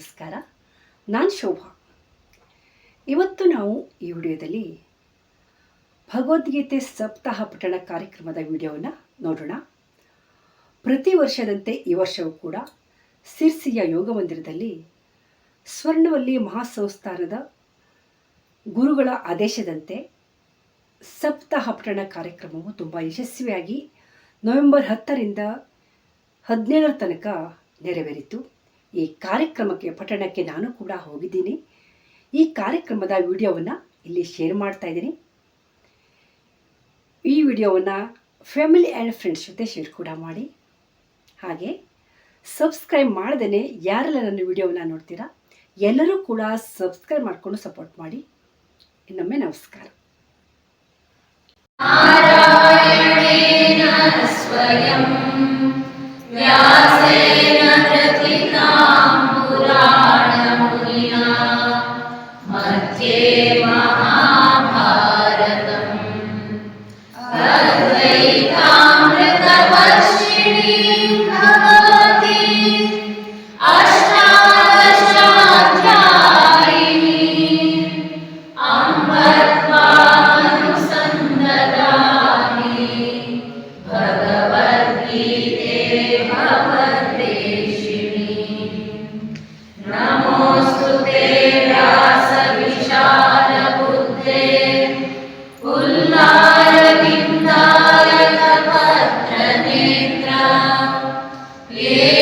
ನಮಸ್ಕಾರ. ನಾನು ಶೋಭಾ. ಇವತ್ತು ನಾವು ಈ ವಿಡಿಯೋದಲ್ಲಿ ಭಗವದ್ಗೀತೆ ಸಪ್ತಾಹ ಪಠಣ ಕಾರ್ಯಕ್ರಮದ ವಿಡಿಯೋವನ್ನು ನೋಡೋಣ. ಪ್ರತಿ ವರ್ಷದಂತೆ ಈ ವರ್ಷವೂ ಕೂಡ ಸಿರ್ಸಿಯ ಯೋಗ ಮಂದಿರದಲ್ಲಿ ಸ್ವರ್ಣವಲ್ಲಿ ಮಹಾಸಂಸ್ಥಾನದ ಗುರುಗಳ ಆದೇಶದಂತೆ ಸಪ್ತಾಹ ಪಠಣ ಕಾರ್ಯಕ್ರಮವು ತುಂಬ ಯಶಸ್ವಿಯಾಗಿ ನವೆಂಬರ್ ಹತ್ತರಿಂದ ಹದಿನೇಳರ ತನಕ ನೆರವೇರಿತು. ಈ ಕಾರ್ಯಕ್ರಮಕ್ಕೆ ಪಠಣಕ್ಕೆ ನಾನು ಕೂಡ ಹೋಗಿದ್ದೀನಿ ಈ ಕಾರ್ಯಕ್ರಮದ ವಿಡಿಯೋವನ್ನು ಇಲ್ಲಿ ಶೇರ್ ಮಾಡ್ತಾ ಇದ್ದೀನಿ ಈ ವಿಡಿಯೋವನ್ನು ಫ್ಯಾಮಿಲಿ ಆ್ಯಂಡ್ ಫ್ರೆಂಡ್ಸ್ ಜೊತೆ ಶೇರ್ ಕೂಡ ಮಾಡಿ ಹಾಗೆ ಸಬ್ಸ್ಕ್ರೈಬ್ ಮಾಡದೇ ಯಾರೆಲ್ಲ ನನ್ನ ವಿಡಿಯೋವನ್ನು ನೋಡ್ತೀರಾ ಎಲ್ಲರೂ ಕೂಡ ಸಬ್ಸ್ಕ್ರೈಬ್ ಮಾಡಿಕೊಂಡು ಸಪೋರ್ಟ್ ಮಾಡಿ ಇನ್ನೊಮ್ಮೆ ನಮಸ್ಕಾರ स्वयं Amen.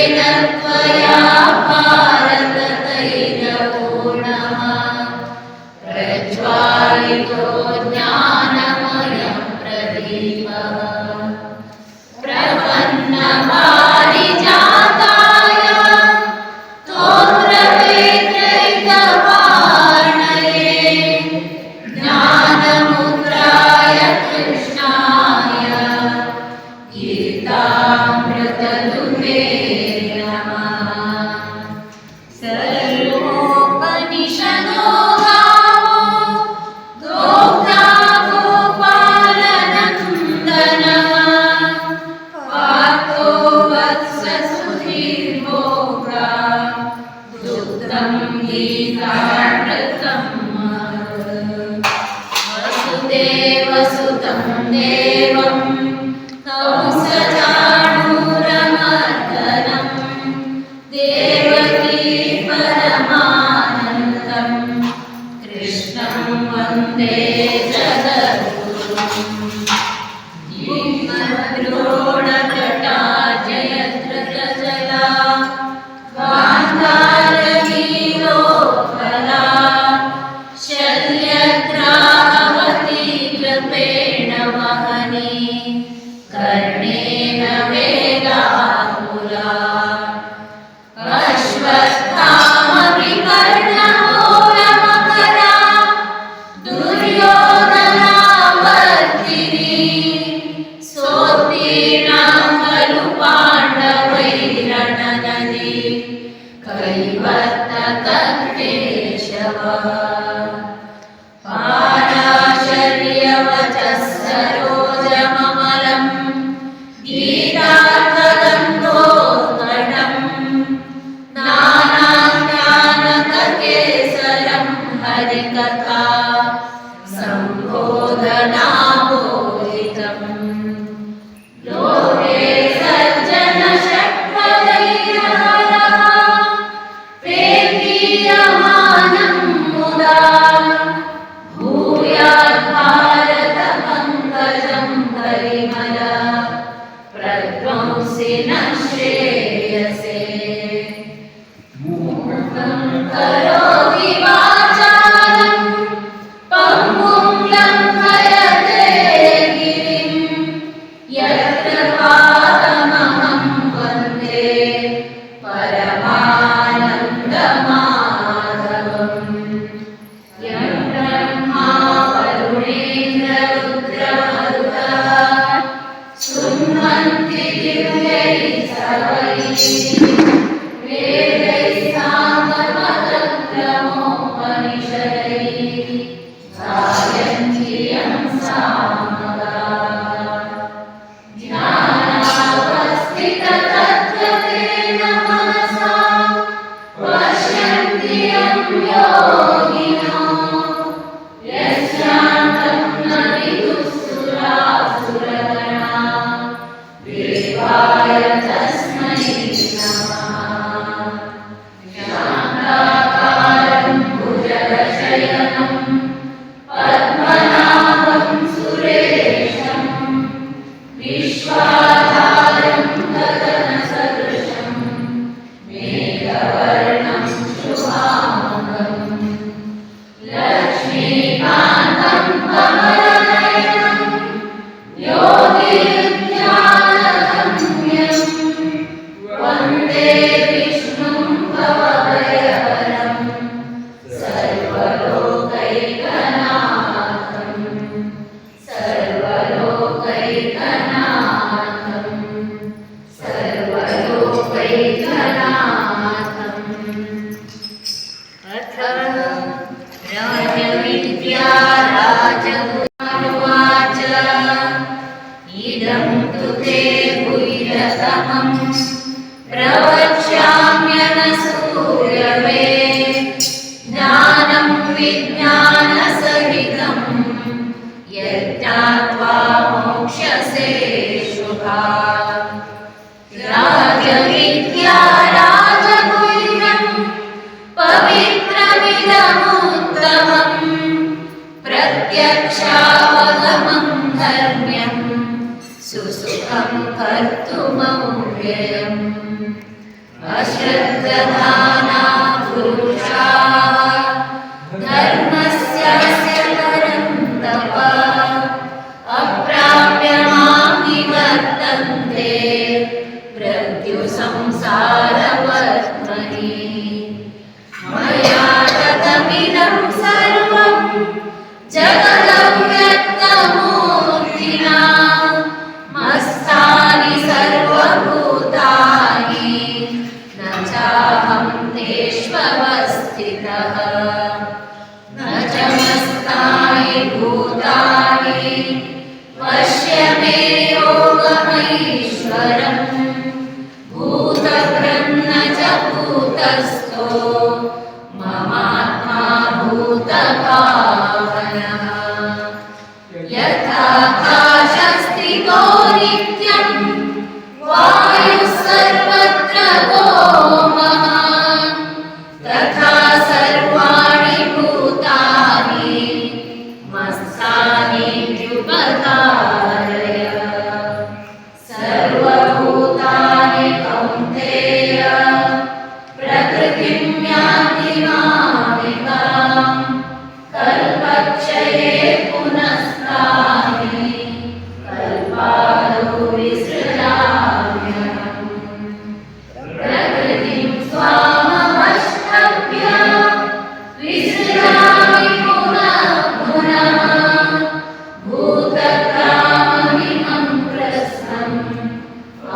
God. Gracias.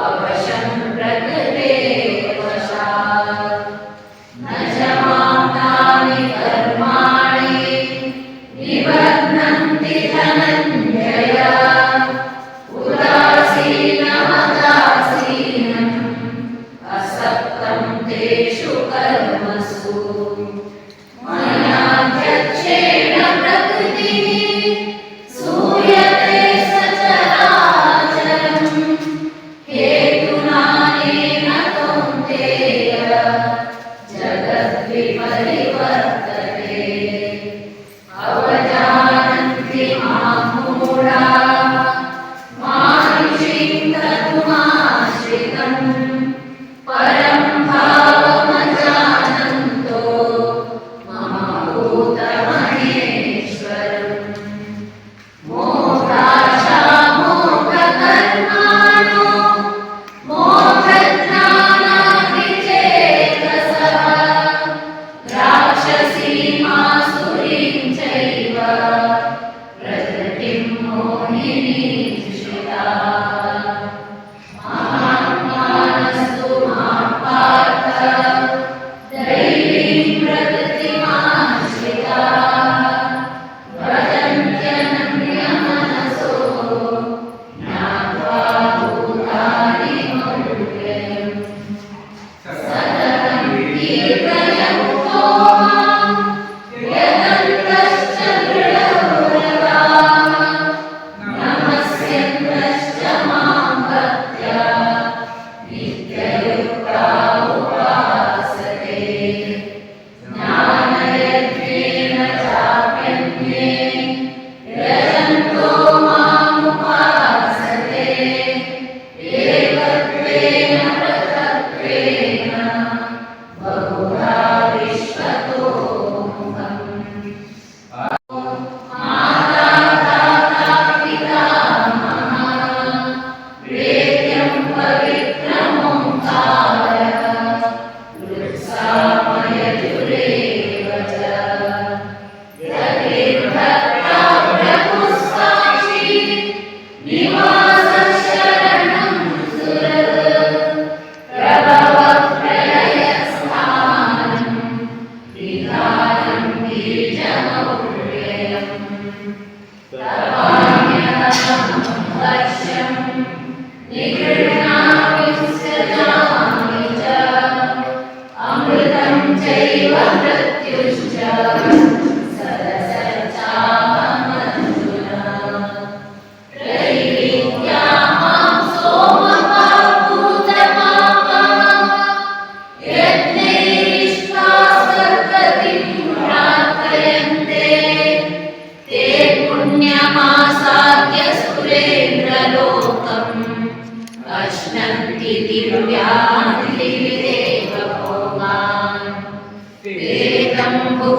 അവശം പ്രകൃതേ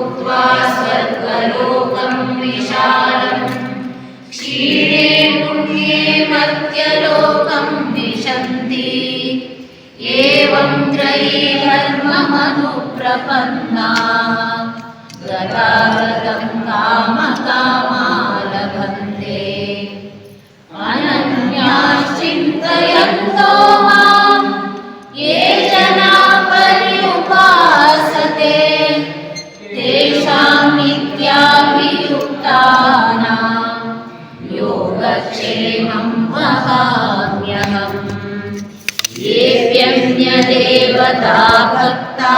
भुक्त्वा स्वर्गलोकं विशालम् क्षीणे पुण्ये मत्यलोकं विशन्ति एवं त्रयी धर्ममनुप्रपन्ना गतागतं कामकामा सदा भक्ता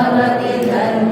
भवति धर्म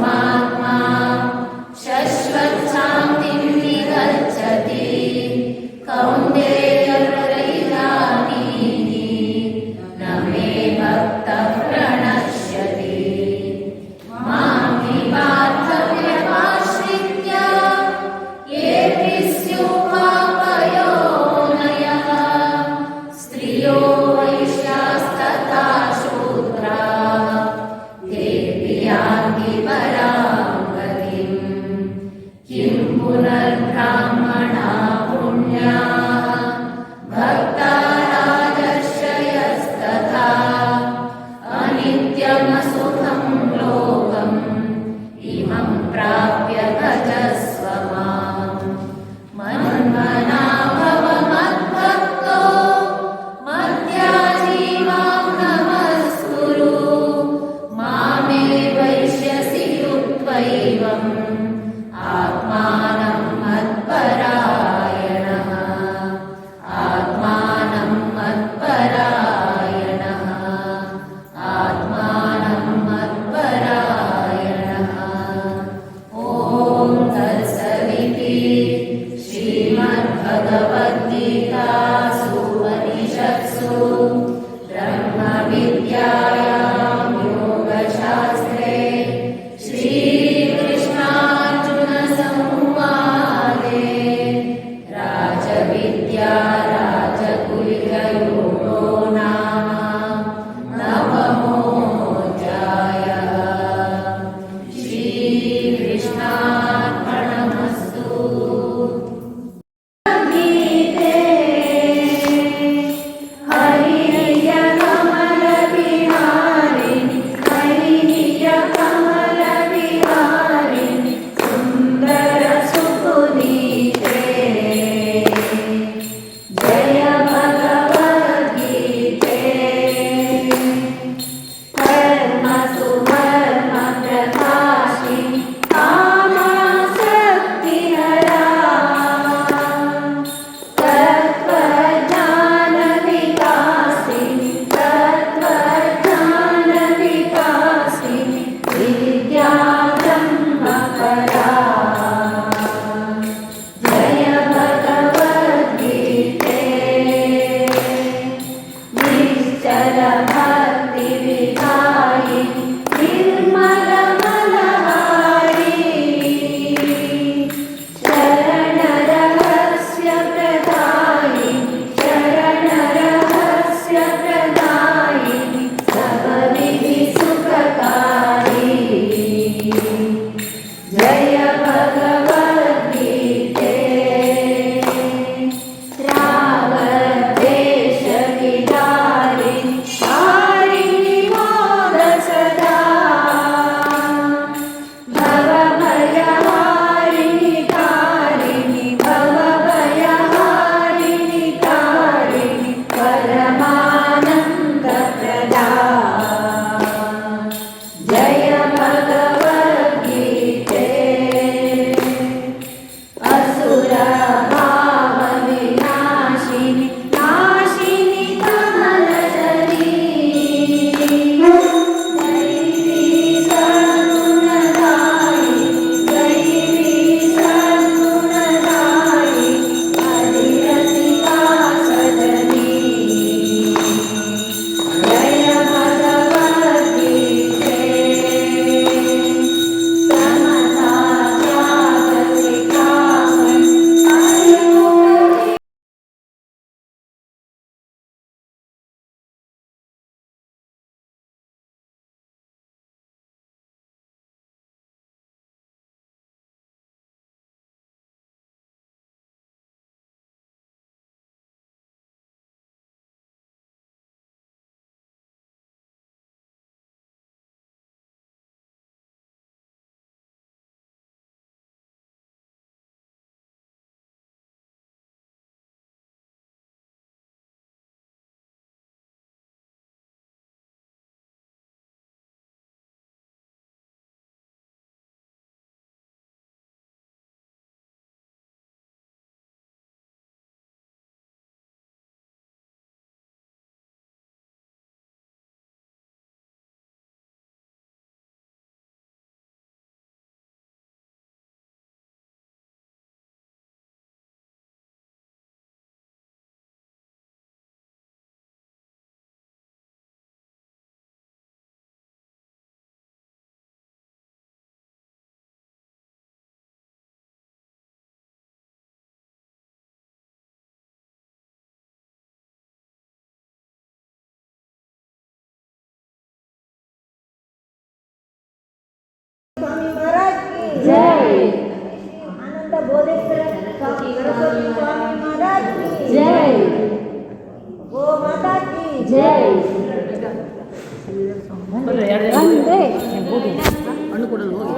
ಹಣ್ಣು ಕೊಡಲು ಹೋಗಿ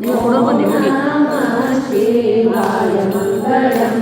ನೀವು ಕೊಡೋ ಬನ್ನಿ ಹೋಗಿ ಶಿವಾಯ ಮಂಗಳಂ